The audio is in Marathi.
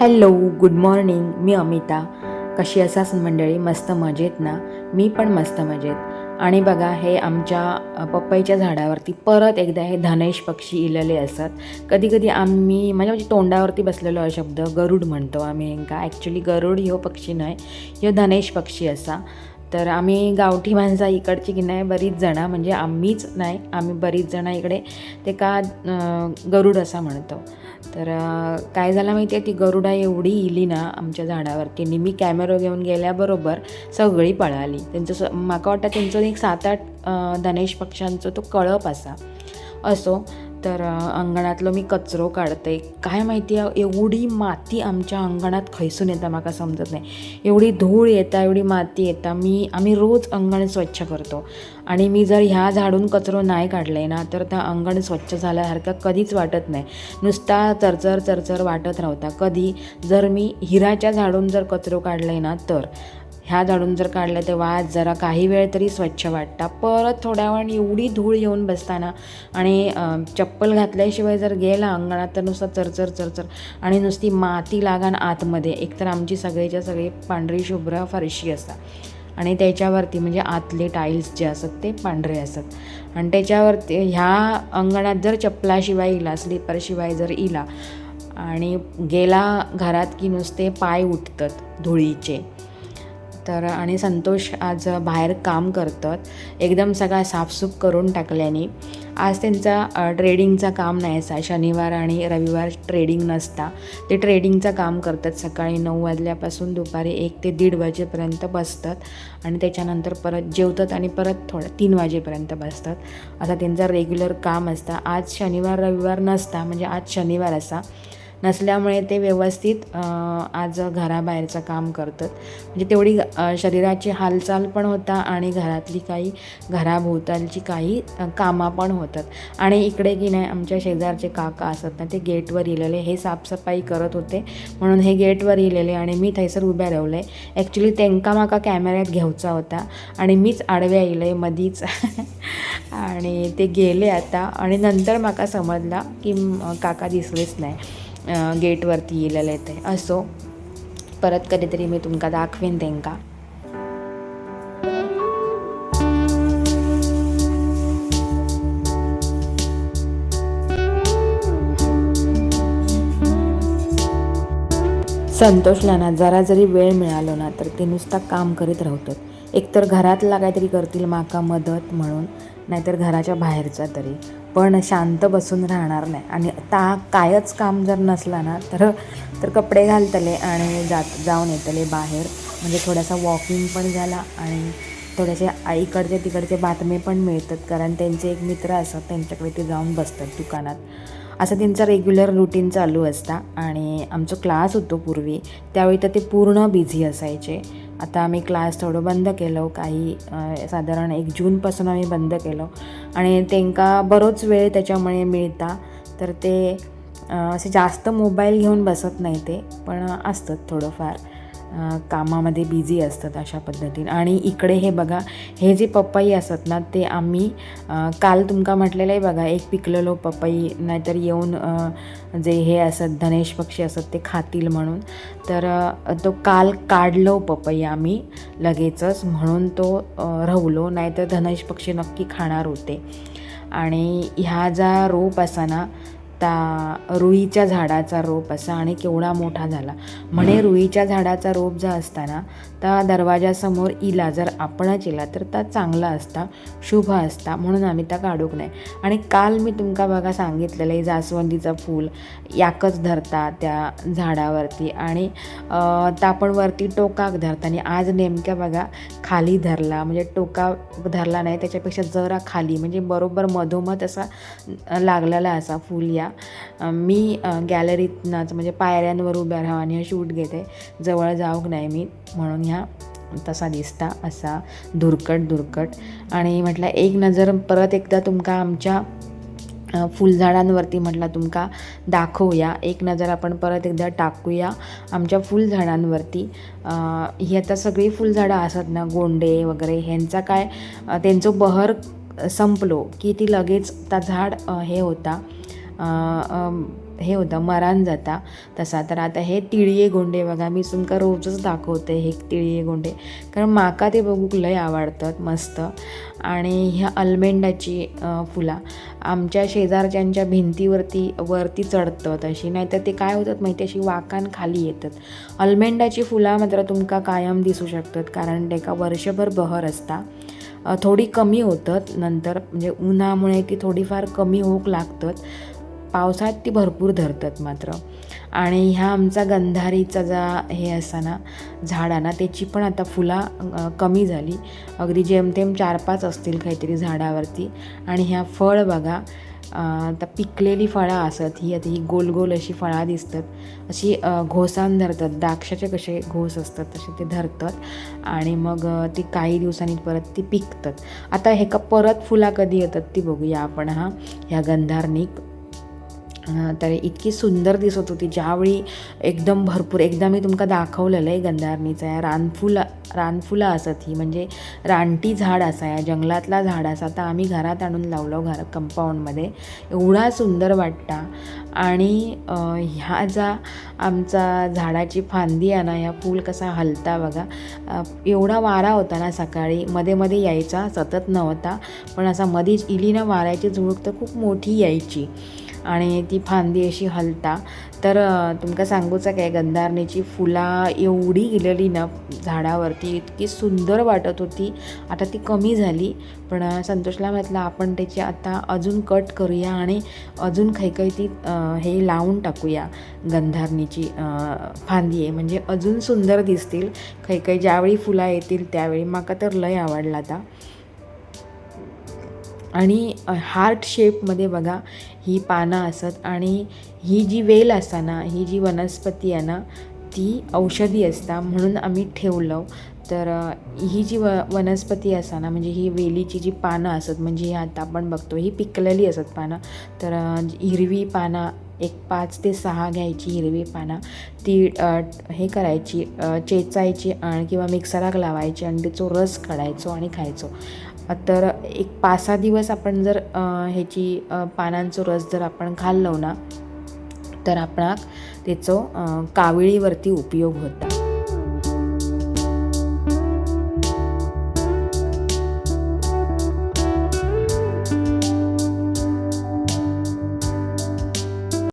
हॅलो गुड मॉर्निंग मी अमिता. कशी असाच मंडळी? मस्त मजेत ना? मी पण मस्त मजेत. आणि बघा हे आमच्या पप्पईच्या झाडावरती परत एकदा हे धनेश पक्षी इलेले असतात कधी कधी आम्ही म्हणजे म्हणजे तोंडावरती बसलेलो हा शब्द गरुड म्हणतो आम्ही हेंका ॲक्च्युली गरुड ह्यो पक्षी नाही ह्यो धनेश पक्षी असा. तर आम्ही गावठी माणसं इकडची की नाही बरीच जणं म्हणजे आम्हीच नाही आम्ही बरीच जणं इकडे ते का गरुड असा म्हणतो. तर काय झालं माहिती आहे? ती गरुडा एवढी इली ना आमच्या झाडावरती. आणि मी कॅमेरा घेऊन गेल्याबरोबर सगळी पळाली. त्यांचं स म्हाका वाटतं त्यांचं एक सात आठ धनेश पक्ष्यांचं तो कळप असा असो. तर अंगणातलं अंगणातलो मी कचरो काढते. काय माहिती आहे एवढी माती आमच्या अंगणात खैसून येता म्हाका समजत नाही. एवढी धूळ येता एवढी माती येता मी आम्ही रोज अंगण स्वच्छ करतो. आणि मी जर ह्या झाडून कचरो नाही काढले ना तर त्या अंगण स्वच्छ झाल्यासारखं कधीच वाटत नाही. नुसता चरचर चरचर वाटत राहता. कधी जर मी हिराच्या झाडून जर कचरो काढले ना तर. ह्या झाडून जर काढलं तेव्हा आज जरा काही वेळ तरी स्वच्छ वाटता. परत थोड्या वेळ एवढी धूळ येऊन बसताना आणि चप्पल घातल्याशिवाय जर गेला अंगणात तर नुसतं चरचर चरचर आणि नुसती माती लागान आतमध्ये. एकतर आमची सगळीच्या सगळी पांढरी शुभ्र फरशी असतात आणि त्याच्यावरती म्हणजे आतले टाईल्स जे असतात ते पांढरे असतात. आणि त्याच्यावरती ह्या अंगणात जर चप्पलाशिवाय इला स्लीपरशिवाय जर इला आणि गेला घरात की नुसते पाय उठतात धुळीचे तर आणि संतोष आज बाहेर काम करतात. एकदम सगळा साफसूफ करून टाकल्याने. आज त्यांचा ट्रेडिंगचा काम नाही असा. शनिवार आणि रविवार ट्रेडिंग नसता. ते ट्रेडिंगचं काम करतात. सकाळी नऊ वाजल्यापासून दुपारी एक ते दीड वाजेपर्यंत बसतात आणि त्याच्यानंतर परत जेवतात आणि परत थोडं तीन वाजेपर्यंत बसतात. असा त्यांचा रेग्युलर काम असतं. आज शनिवार रविवार नसता. म्हणजे आज शनिवार असा. नसल्यामुळे ते व्यवस्थित आज घराबाहेरचं काम करतात. म्हणजे तेवढी शरीराची हालचाल पण होता आणि घरातली काही घराभोवतालची काही कामं पण होतात. आणि इकडे की नाही आमच्या शेजारचे काका असतात ना ते गेटवर इलेले हे साफसफाई करत होते. म्हणून हे गेटवर इलेले आणि मी थंयसर उभ्या रावले ॲक्च्युली तेंका माका कॅमेऱ्यात घ्यायचा होता आणि मीच आडव्या येयले मदीच आणि ते गेले आता आणि नंतर माका समजला की काका दिसलेच नाही. गेटवरती येलेलं येते असो परत कधीतरी मी तुमका दाखवेन तेंका. संतोषला ना जरा जरी वेळ मिळालो ना तर ते नुसता काम करीत राहतात. एकतर घरातला काहीतरी करतील माका मदत म्हणून नाहीतर घराच्या बाहेरचा तरी. पण शांत बसून राहणार नाही. आणि ता कायच काम जर नसला ना तर तर कपडे घालतले आणि जात जाऊन येतले बाहेर. म्हणजे थोडासा वॉकिंग पण झाला आणि थोडेसे आईकडचे तिकडचे बातमे पण मिळतात. कारण त्यांचे एक मित्र असतात त्यांच्याकडे ते जाऊन बसतात दुकानात. असं त्यांचं रेग्युलर रुटीन चालू असता. आणि आमचं क्लास होतो पूर्वी. त्यावेळी तर ते पूर्ण बिझी असायचे. आता आम्ही क्लास थोडं बंद केलो. काही साधारण एक जूनपासून आम्ही बंद केलो. आणि त्यांका बरोच वेळ त्याच्यामुळे मिळता. तर ते असे जास्त मोबाईल घेऊन बसत नाही ते. पण असतात थोडंफार. कामामध्ये बिझी असतात अशा पद्धतीने. आणि इकडे हे बघा हे जे पपई असतात ना ते आम्ही काल तुमका म्हटलेलं आहे बघा एक पिकलेलो पपई नाहीतर येऊन जे हे असत धनेश पक्षी असत ते खातील म्हणून. तर तो काल काढलो पपई आम्ही लगेचच म्हणून तो अं, नाहीतर धनेश पक्षी नक्की खाणार होते. आणि ह्या जा रोप असा ना त्या रुईच्या झाडाचा रोप असा आणि केवढा मोठा झाला. म्हणे रुईच्या झाडाचा रोप जो असता ना त्या दरवाजासमोर इला जर आपणच इला तर त्या चांगला असता शुभ असता म्हणून आम्ही त्या काढूक नाही. आणि काल मी तुमका बघा सांगितलेलं आहे जास्वंदीचं फूल याकच धरता त्या झाडावरती आणि अं, त्या पण वरती टोकाक धरता आणि आज नेमक्या बघा खाली धरला म्हणजे टोका धरला नाही त्याच्यापेक्षा जरा खाली म्हणजे बरोबर मधोमध असा लागलेला असा फूल या. अं, मी गॅलरीतनंच म्हणजे पायऱ्यांवर उभ्या राहा आणि शूट घेते. जवळ जाऊक नाही मी. म्हणून ह्या तसा दिसता असा धुरकट धुरकट. आणि म्हटलं एक नजर परत एकदा तुमका आमच्या फुलझाडांवरती म्हटलं तुमका दाखवूया. एक नजर आपण परत एकदा टाकूया आमच्या फुलझाडांवरती. ही आता सगळी फुलझाडं असतात ना गोंडे वगैरे ह्यांचा काय त्यांचं बहर संपलो की ती लगेच त्या झाड हे होता. हे होता मरान जाता. तसा तर आता हे तिळये गोंडे बघा मी तुमका रोजच दाखवते हे तिळये गोंडे. कारण माका ते बघूक लय आवडतात मस्त. आणि ह्या अल्मेंडाची फुला आमच्या शेजारच्यांच्या भिंतीवरती वरती चढतात अशी. नाहीतर ते काय होतात माहिती अशी वाकान खाली येतात. अल्मेंडाची फुलां मात्र तुमका कायम दिसू शकतात कारण तेका वर्षभर बहर असता. थोडी कमी होतात नंतर म्हणजे उन्हामुळे ती थोडीफार कमी होऊक लागतात. पावसात ती भरपूर धरतात मात्र. आणि ह्या आमचा गंधारीचा जा हे असा ना झाड आहे ना त्याची पण आता फुला कमी झाली. अगदी जेमतेम चार पाच असतील काहीतरी झाडावरती. आणि ह्या फळ बघा आता पिकलेली फळं असत ही आता ही गोल गोल अशी फळं दिसतात. अशी घोसान धरतात द्राक्षाचे कसे घोस असतात तसे ते धरतात. आणि मग ती काही दिवसांनी परत ती पिकतात. आता हे का परत फुला कधी येतात ती बघूया आपण हा. ह्या गंधारनिक तर इतकी सुंदर दिसत होती. ज्यावेळी एकदम भरपूर एकदा मी तुमका दाखवलेलं आहे गंधारणीचं या रानफुला रानफुलं असत ही म्हणजे रानटी झाड असा या जंगलातला झाड असा तर आम्ही घरात आणून लावलो घर कंपाऊंडमध्ये. एवढा सुंदर वाटता. आणि ह्या जा आमचा झाडाची फांदी आहे ना या फूल कसा हलता बघा. एवढा वारा होता ना सकाळी. मध्ये मध्ये यायचा सतत नव्हता. पण असा मधीच इली ना वाऱ्याची झुळूक तर खूप मोठी यायची. आणि ती फांदी अशी हलता. तर तुमका सांगूचं काय गंधारणीची फुलां एवढी गेलेली ना झाडावरती इतकी सुंदर वाटत होती. आता ती कमी झाली पण संतोषला म्हटलं आपण त्याची आता अजून कट करूया आणि अजून काही काही ती हे लावून टाकूया गंधारणीची फांदी. आहे म्हणजे अजून सुंदर दिसतील. काही काही ज्यावेळी फुलं येतील त्यावेळी माका तर लय आवडला आता. आणि हार्ट शेपमध्ये बघा ही पानं असत आणि ही जी वेल असा ना ही जी वनस्पती आहे ना ती औषधी असता म्हणून आम्ही ठेवलं. तर ही जी व वनस्पती असा ना म्हणजे ही वेलीची जी पानं असत म्हणजे ही आता आपण बघतो ही पिकलेली असत पानं. तर हिरवी पानं एक पाच ते सहा घ्यायची हिरवी पानं. ती हे करायची चेचायची आणि किंवा मिक्सराक लावायची आणि त्याचो रस काढायचो आणि खायचो. तर एक पाच सहा दिवस आपण जर ह्याची पानांचो रस जर आपण खाल्लो ना तर आपणाक त्याचो अ, काविळीवरती उपयोग होता.